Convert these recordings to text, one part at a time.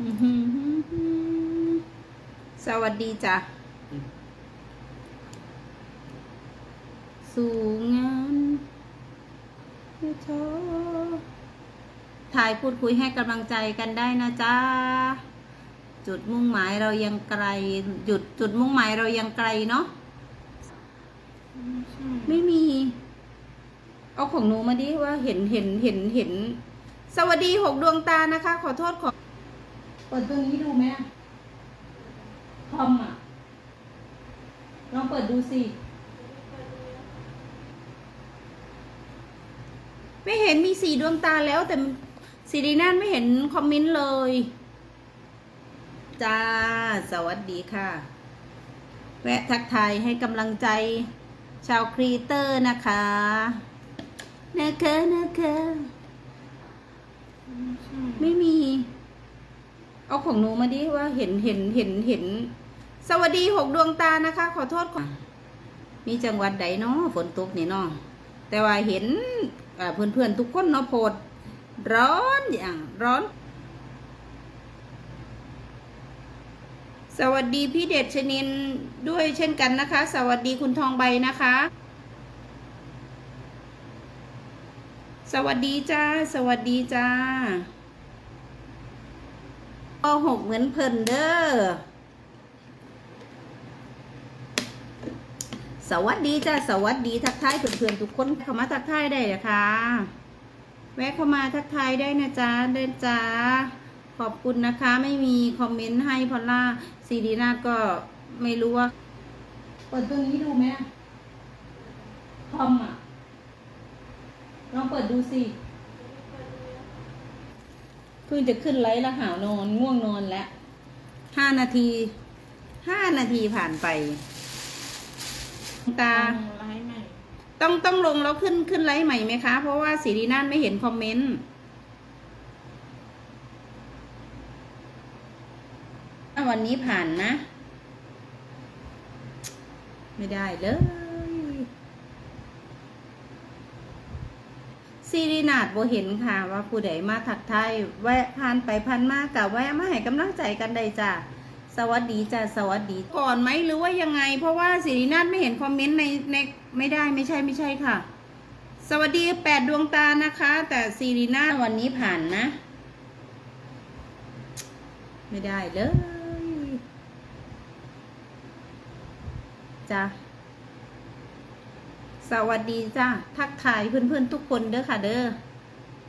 อื้อหือสวัสดีจ้ะ สู่งานไม่ท้อถ่ายพูดคุยให้กำลังใจกันได้นะจ๊ะ จุดมุ่งหมายเรายังไกล จุดจุดมุ่งหมายเรายังไกลเนาะ ไม่มี เอาของหนูมาดิว่าเห็นเห็นเห็นเห็น สวัสดีหกดวงตานะคะ ขอโทษขอ เปิดตรงนี้ดูไหมคอมอะ ลองเปิดดูสิ ไม่เห็นมีสีดวงตาแล้วแต่สีดีนั่นไม่เห็นคอมเมนต์เลย จ้า สวัสดีค่ะ แวะทักทายให้กำลังใจชาวครีเตอร์นะคะนะคะนะคะไม่มี เอาของหนูมาดิว่าเห็นเห็นเห็นเห็น สวัสดีหกดวงตานะคะ ขอโทษขอมีจังหวัดใดเนาะฝนตกนี่เนาะแต่ว่าเห็นเพื่อนเพื่อนทุกคนเนาะโพดร้อนอย่างร้อน สวัสดีพี่เดชชนินด้วยเช่นกันนะคะ สวัสดีคุณทองใบนะคะ สวัสดีจ้า สวัสดีจ้า ปหกเหมือนเพิ่นเด้อ สวัสดีจ้าสวัสดีทักทายเพื่อนๆทุกคนเข้ามาทักทายได้นะคะ แวะเข้ามาทักทายได้นะจ๊ะเดินจ้าขอบคุณนะคะ ไม่มีคอมเมนต์ให้พอลล่าซีดีนาก็ไม่รู้ว่าเปิดตรงนี้ดูไหมคอมอะ ลองเปิดดูสิ พิ่งจะขึ้นไลฟ์แล้วหาวนอนง่วงนอนแล้วห้านาทีห้านาทีผ่านไปตาไลฟ์ใหม่ต้องต้องลงแล้วขึ้นขึ้นไลฟ์ใหม่ไหมคะ เพราะว่าสีดีนานไม่เห็นคอมเมนต์อะวันนี้ผ่านนะ ไม่ได้เลย ซีรีนาดโบเห็นค่ะ ว่าผู้ใดมาถักไทยแวะผ่านไปผ่านมากะแวะมาให้กำลังใจกันได้จ้ะสวัสดีจ้ะสวัสดีก่อนไหมหรือว่ายังไง เพราะว่าสิรินาถไม่เห็นคอมเมนต์ในในไม่ได้ไม่ใช่ไม่ใช่ค่ะ สวัสดีแปดดวงตานะคะ แต่ซีรีนาถวันนี้ผ่านนะ ไม่ได้เลยจ้ะสวัสดีจ้าทักทายเพื่อนๆทุกคนเด้อค่ะเด้อ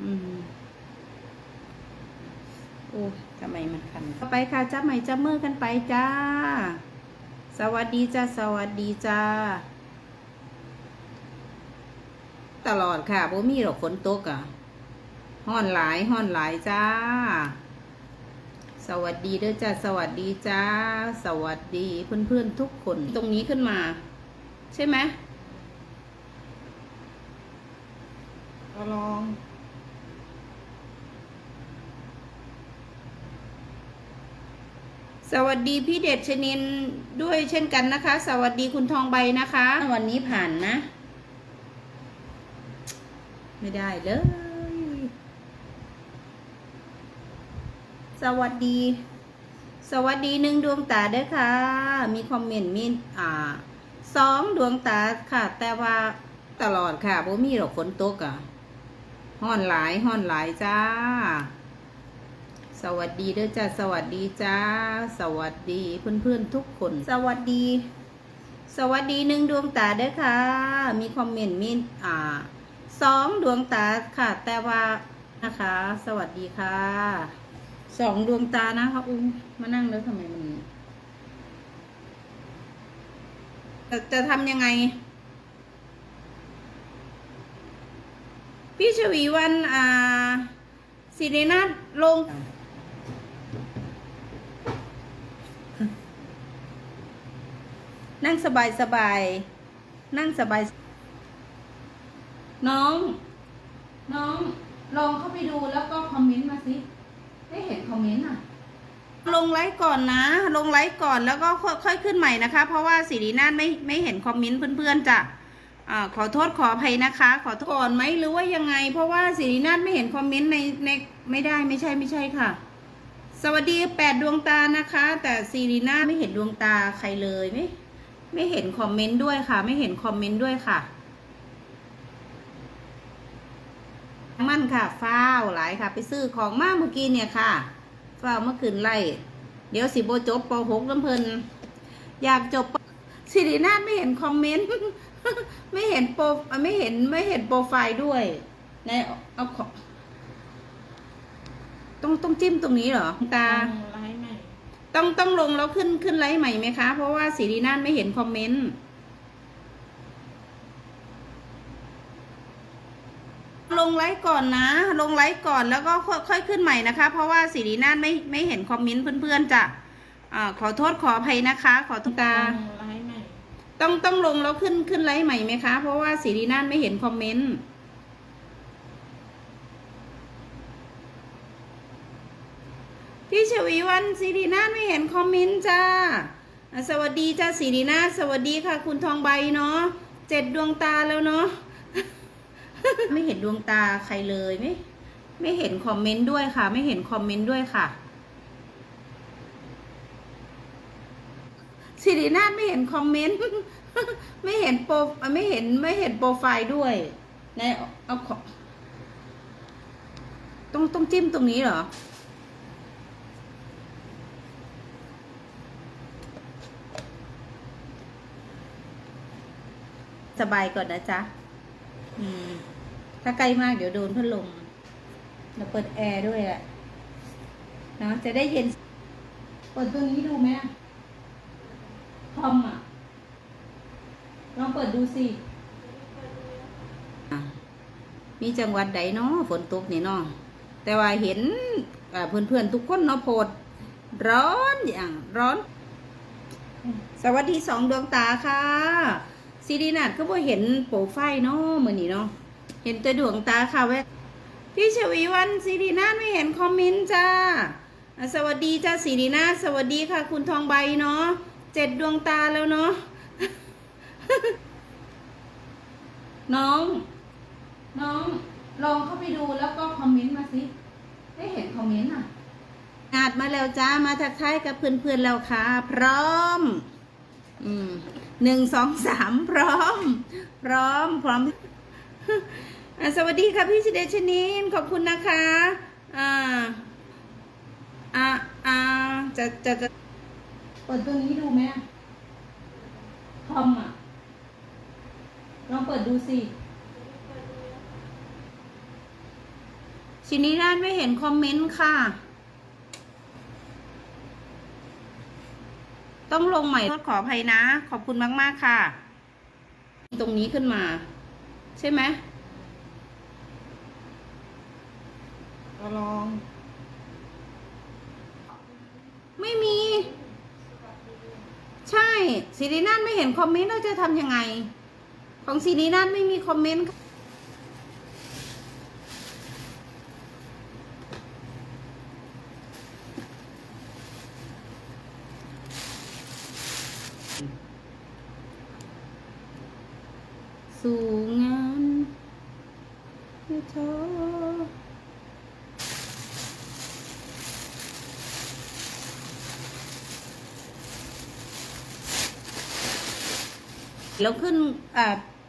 อืมโอ้ทำไมมันคันต่อไปค่ะจับใหม่จับมือกันไปจ้า สวัสดีจ้า สวัสดีจ้า ตลอดค่ะบ่มีหรอกฝนตกอะห้อนหลายห้อนหลายจ้า สวัสดีเด้อจ้า สวัสดีจ้า สวัสดีเพื่อนๆทุกคน ตรงนี้ขึ้นมา ใช่ไหมก็ลอง สวัสดีพี่เดชชนินด้วยเช่นกันนะคะ สวัสดีคุณทองใบนะคะ วันนี้ผ่านนะ ไม่ได้เลย สวัสดี สวัสดีหนึ่งดวงตาเด้อค่ะ มีคอมเมนต์มีอ่าสองดวงตาค่ะ แต่ว่าตลอดค่ะบ่มีหรอกฝนตกอะห้อนหลายห้อนหลายจ้า สวัสดีเด้อจ้าสวัสดีจ้า สวัสดีเพื่อนๆทุกคน สวัสดี สวัสดีหนึ่งดวงตาเด้อค่ะ มีคอมเมนต์มีอ่าสองดวงตาค่ะ แต่ว่านะคะ สวัสดีค่ะสองดวงตานะคะอุ้มมานั่งแล้วทำไมมันจะจะทำยังไง พี่ชวีวันอ่าสิรินาลง นั่งสบายสบาย นั่งสบาย น้อง น้อง ลองเข้าไปดูแล้วก็คอมเมนต์มาสิ ได้เห็นคอมเมนต์อะ ลงไลฟ์ก่อนนะ ลงไลฟ์ก่อนแล้วก็ค่อยขึ้นใหม่นะคะ เพราะว่าสิรินาถไม่ไม่เห็นคอมเมนต์เพื่อนๆจ้ะอขอโทษขออภัยนะคะ ขอโทษก่อนไหมหรือว่ายังไง เพราะว่าสิรินาถไม่เห็นคอมเมนต์ในในไม่ได้ไม่ใช่ไม่ใช่ค่ะ สวัสดีแปดดวงตานะคะ แต่ซีรีน่าไม่เห็นดวงตาใครเลยไหม ไม่เห็นคอมเมนต์ด้วยค่ะ ไม่เห็นคอมเมนต์ด้วยค่ะ มั่นค่ะฟ้าวหลายค่ะ ไปซื้อของมาเมื่อกี้เนี่ยค่ะฟ้าวเมื่อคืนไล่เดี๋ยวสิโบจบปหกน้ำเพลินอยากจบสิรินาถไม่เห็นคอมเมนต์ไม่เห็นโปรไม่เห็นไม่เห็นโปรไฟล์ด้วยในเอาของต้องต้องจิ้มตรงนี้เหรอตา ต้องต้องลงแล้วขึ้นขึ้นไลฟ์ใหม่ไหมคะ เพราะว่าสิรินาถไม่เห็นคอมเมนต์ลงไลฟ์ก่อนนะ ลงไลฟ์ก่อนแล้วก็ค่อยค่อยขึ้นใหม่นะคะ เพราะว่าสิรินาถไม่ไม่เห็นคอมเมนต์เพื่อนๆจะอ่าขอโทษขออภัยนะคะ ขอตุกตาลองไลฟ์ใหม่ต้องต้องลงแล้วขึ้นขึ้นไลฟ์ใหม่ไหมคะ เพราะว่าสิรินาถไม่เห็นคอมเมนต์พี่ช วีวันสิรินาไม่เห็นคอมเมนต์จ้า สวัสดีจ้าสิรินาสวัสดีค่ะ คุณทองใบเนาะเจ็ดดวงตาแล้วเนาะไม่เห็นดวงตาใครเลยไม่ไม่เห็นคอมเมนต์ด้วยค่ะ ไม่เห็นคอมเมนต์ด้วยค่ะสิรินาไม่เห็นคอมเมนต์ไม่เห็นโปรไม่เห็นไม่เห็นโปรไฟล์ด้วยในเอาของต้องต้องจิ้มตรงนี้เหรอ สบายก่อนนะจ๊ะ อืม ถ้าใกล้มากเดี๋ยวโดนพัดลมเราเปิดแอร์ด้วยแหละเนาะจะได้เย็น เปิดตัวนี้ดูไหมอะคอมอะ ลองเปิดดูสิอะมีจังหวัดใดเนาะฝนตกนี่เนาะแต่ว่าเห็นอ่าเพื่อนๆทุกคนเนาะโพดร้อนอย่างร้อน สวัสดีสองดวงตาค่ะ ซีดีนัดก็บ่เห็นโปรไฟล์เนาะมือนี้เนาะเห็นแต่ดวงตาค่ะแวะพี่ชวีวันซีดีนัดไม่เห็นคอมเมนต์จ้า สวัสดีจ้าซีดีนัดสวัสดีค่ะ คุณทองใบเนาะเจ็ดดวงตาแล้วเนาะน้อง น้องลองเข้าไปดูแล้วก็คอมเมนต์มาสิได้เห็นคอมเมนต์อะงาดมาแล้วจ้ามาทักทายกับเพื่อนๆแล้วค่ะ พร้อม อืมหนึ่งสองสามพร้อม พร้อมพร้อมอสวัสดีค่ะพี่ชิเดชนินขอบคุณนะคะ อ่า อ่าอ่าจะจะจะเปิดตัวนี้ดูไหมคอมอะลองเปิดดูสิชินิราชไม่เห็นคอมเมนต์ค่ะ ต้องลงใหม่โทษขออภัยนะ ขอบคุณมาก ๆ ค่ะ ตรงนี้ขึ้นมา ใช่ไหมลอง ไม่มี ใช่สิรินาถไม่เห็นคอมเมนต์เราจะทำยังไง ของสิรินาถไม่มีคอมเมนต์ สู่งานไม่ท้อแล้วขึ้นอ่า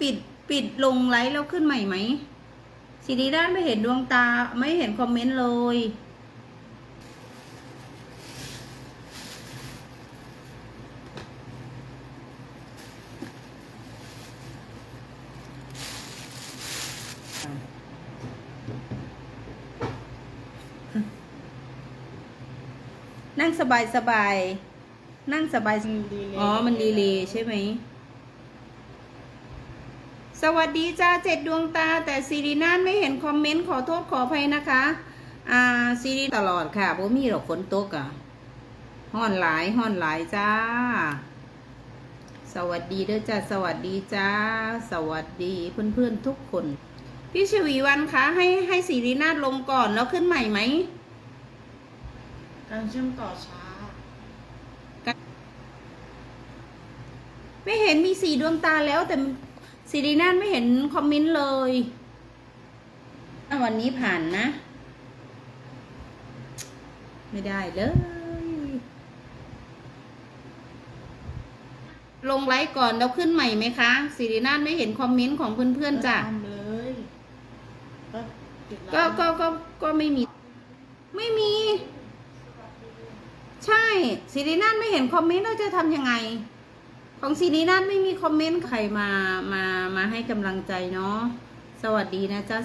ปิดปิดลงไลฟ์แล้วขึ้นใหม่ไหมสิริด้านไม่เห็นดวงตาไม่เห็นคอมเมนต์เลย นั่งสบายสบายๆนั่งสบายมันดีเลยอ๋อ มันดีเลยใช่ไหม สวัสดีจ้าเจ็ดดวงตา แต่ซีรีนานไม่เห็นคอมเมนต์ขอโทษขออภัยนะคะ อ่าซีรีตลอดค่ะบ่มีหรอกฝนตกอะห้อนหลายห้อนหลายจ้า สวัสดีเด้อจ้า สวัสดีจ้า สวัสดีเพื่อนๆทุกคน พี่ชวีวันคะให้ให้ซีรีนาฏลงก่อนแล้วขึ้นใหม่ไหมการเชื่อมต่อช้า ไม่เห็นมีสีดวงตาแล้วแต่สิรินาถไม่เห็นคอมเมนต์เลยอะวันนี้ผ่านนะ ไม่ได้เลยลงไลฟ์ก่อนแล้วขึ้นใหม่ไหมคะสิรินาถไม่เห็นคอมเมนต์ของเพื่อนๆจ้ะทำเลย ก็ก็ก็ก็ไม่มี ไม่มี ใช่สีรีนาถไม่เห็นคอมเมนต์เราจะทำยังไง ของสีรีนาถไม่มีคอมเมนต์ใครมามามาให้กำลังใจเนาะสวัสดีนะจ๊ะ